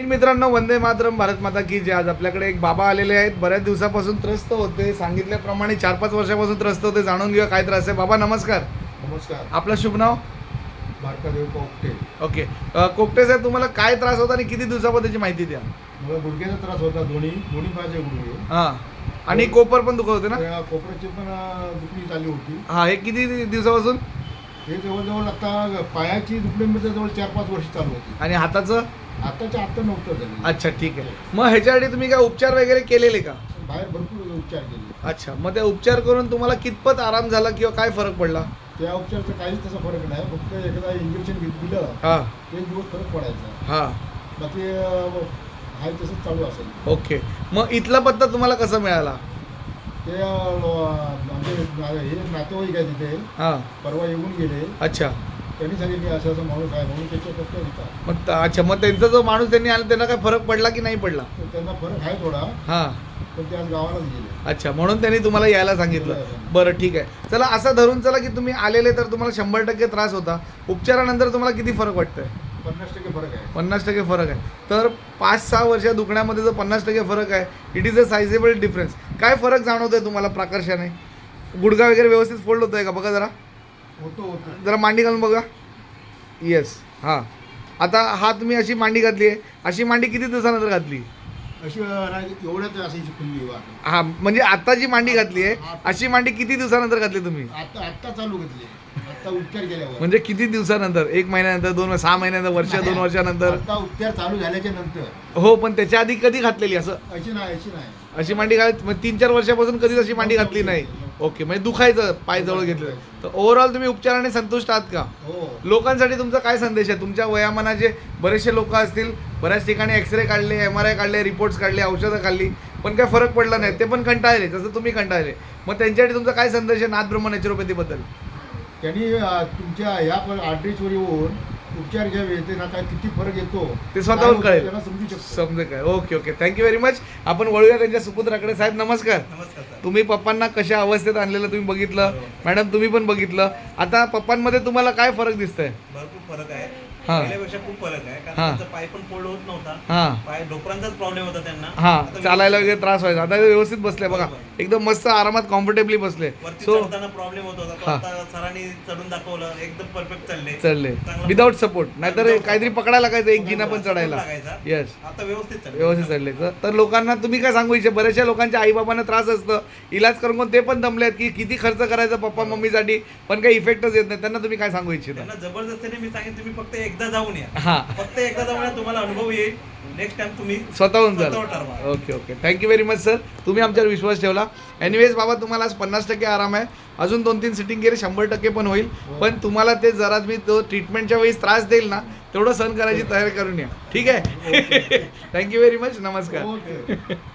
मित्रांनो वंदे मातरम भारत माता की जे आज आपल्याकडे एक बाबा आलेले आहेत. बऱ्याच दिवसापासून त्रस्त होते. सांगितल्याप्रमाणे चार पाच वर्षापासून त्रस्त होते. जाणून घेऊया काय त्रास आहे. बाबा नमस्कार. नमस्कार. आपलं शुभ नाव? भारतादेव कोकटे. ओके. अ, कोकटे साहेब तुम्हाला काय त्रास होता आणि किती दिवसाबद्दलची माहिती द्या? मला गुडघ्याचा त्रास होता. दोन्ही दोन्ही माझे गुडघे. हां. आणि कोपर पण दुखत होते ना? कोपऱ्याची पण दुखणी चालली होती. हां हे किती दिवसापासून? हे जवळजवळ आता पायाची दुखणी म्हणजे जवळ चार पाच वर्ष चालू होती. आणि हाताचं? आताच्या आता नव्हतं झालं अच्छा ठीक आहे. मग ह्याच्यासाठी तुम्ही काय उपचार वगैरे केलेले का? बाहेर भरपूर उपचार केले अच्छा मग त्या उपचार करून तुम्हाला कितपत आराम झाला किंवा काय फरक पडला? त्या उपचाराचा काहीच तसा फरक नाही. फक्त एकदा इंजेक्शन दिलं हां. एक दिवस फरक पडायचा. हां. बाकी आहे तसंच चालू असेल. ओके. मग इथला पत्ता तुम्हाला कसा मिळाला? ते आमचे हे नातेवाईक आहे तिथे. हां. परवा येऊन गेले. अच्छा. त्यांनी सांगितले असं असं माणूस आहे म्हणून त्याच्या फक्त होता मग त- अच्छा मग त्यांचा जो माणूस त्यांनी आला त्यांना काय फरक पडला की नाही पडला? तर त्यांना फरक आहे थोडा. हां. पण ते आज गावालाच गेले. अच्छा म्हणून त्यांनी तुम्हाला यायला सांगितलं. बरं ठीक आहे. चला असं धरून चला की तुम्ही आलेले तर तुम्हाला शंभर टक्के त्रास होता. उपचारानंतर तुम्हाला किती फरक वाटतंय? पन्नास टक्के फरक आहे. पन्नास टक्के फरक आहे. तर पाच सहा वर्ष दुखण्यामध्ये जो पन्नास टक्के फरक आहे it is a sizeable difference काय फरक जाणवतोय तुम्हाला प्रकर्षाने? गुडघा वगैरे व्यवस्थित फोल्ड होतोय का? बघा जरा. होतो होतो. जरा मांडी घालून बघा. येस हां. आता हा तुम्ही अशी मांडी घातली आहे. अशी मांडी किती दिवसानंतर घातली? अशी एवढ्याच खुल्ली हा म्हणजे आता जी मांडी घातली आहे अशी मांडी किती दिवसानंतर घातली तुम्ही? आता आत्ता चालू घेतली आता उपचार केल्यावर. म्हणजे किती दिवसानंतर? एक महिन्यानंतर दोन सहा महिन्यानंतर वर्ष दोन वर्षानंतर? आता उपचार चालू झाल्याच्यानंतर. हो पण त्याच्या आधी कधी घातलेली असं? अशी नाही अशी नाही. अशी मांडी घाल म्हणजे तीन चार वर्षापासून कधीच अशी मांडी घातली नाही. ओके म्हणजे दुखायचं पाय जवळ घेतलं तर ओव्हरऑल तुम्ही उपचाराने संतुष्ट आहात का? हो. लोकांसाठी तुमचा काय संदेश आहे? तुमच्या वयामानाचे बरेचसे लोक असतील बऱ्याच ठिकाणी एक्सरे काढले एम आर आय काढले रिपोर्ट्स काढले औषधं काढली पण काय फरक पडला नाही. ते पण कंटाळले जसं तुम्ही कंटाळले. मग त्यांच्यासाठी तुमचा काय संदेश आहे नाथ ब्रह्म नॅचरोपॅथीबद्दल त्यांनी तुमच्या ह्या आड्रेसवर येऊन उपचार घ्यावे ते ना काय किती फरक येतो? ते स्वतःहून काय होतं कळेल. त्यांना समजू शकतो. समजे काय okay okay. Thank you very much आपण वळूया त्यांच्या सुपुत्राकडे. साहेब नमस्कार. नमस्कार सर तुम्ही पप्पांना कशा अवस्थेत आणलेलं तुम्ही बघितलं? मॅडम तुम्ही पण बघितलं. आता पप्पांमध्ये तुम्हाला काय फरक दिसतंय? भरपूर फरक आहे. हा. पहिल्यापेक्षा खूप फरक आहे कारण हा. त्यांचा पाय पण फोल्ड होत नव्हता. हां. पाय डोकरांचाच प्रॉब्लेम होता त्यांना. हा आता चालायला वगैरे त्रास व्हायचा. आता ते व्यवस्थित बसले बघा. एकदम मस्त आरामात कॉम्फर्टेबली बसले. वरती सो चढताना प्रॉब्लेम होत होता. तो हा. आता सरांनी चढून दाखवलं. एकदम परफेक्ट चालले. चढले विदाऊट सपोर्ट नाहीतर काहीतरी. पकडायला लागायचं एक गिना पण चढायला. लागायचा. येस आता व्यवस्थित चालले. व्यवस्थित चढले तर तर लोकांना तुम्ही काय सांगू इच्छा बऱ्याचशा लोकांच्या आईबाबांना त्रास असतं. इलाज करून पण ते पण दमले आहेत की किती खर्च करायचा पप्पा मम्मीसाठी पण काही इफेक्टच येत नाही. त्यांना तुम्ही काय सांगू इच्छिता? त्यांना जबरदस्तीने मी सांगितलं तुम्ही फक्त एकदा जाऊन या. हां. फक्त एकदा जाऊन या तुम्हाला अनुभव येईल. नेक्स्ट टाइम तुम्ही स्वतःहून स्वतःवर ठरवा. Okay okay thank you very much sir तुम्ही आमच्यावर विश्वास ठेवला. एनिवेज बाबा तुम्हाला आज पन्नास टक्के आराम आहे. अजून दोन तीन सिटिंग गेले शंभर टक्के पण होईल. पण तुम्हाला ते जरा मी तो ट्रीटमेंटच्या वेळेस त्रास देईल ना तेवढं सहन करायची तयारी करून या. ठीक आहे? थँक्यू व्हेरी मच नमस्कार.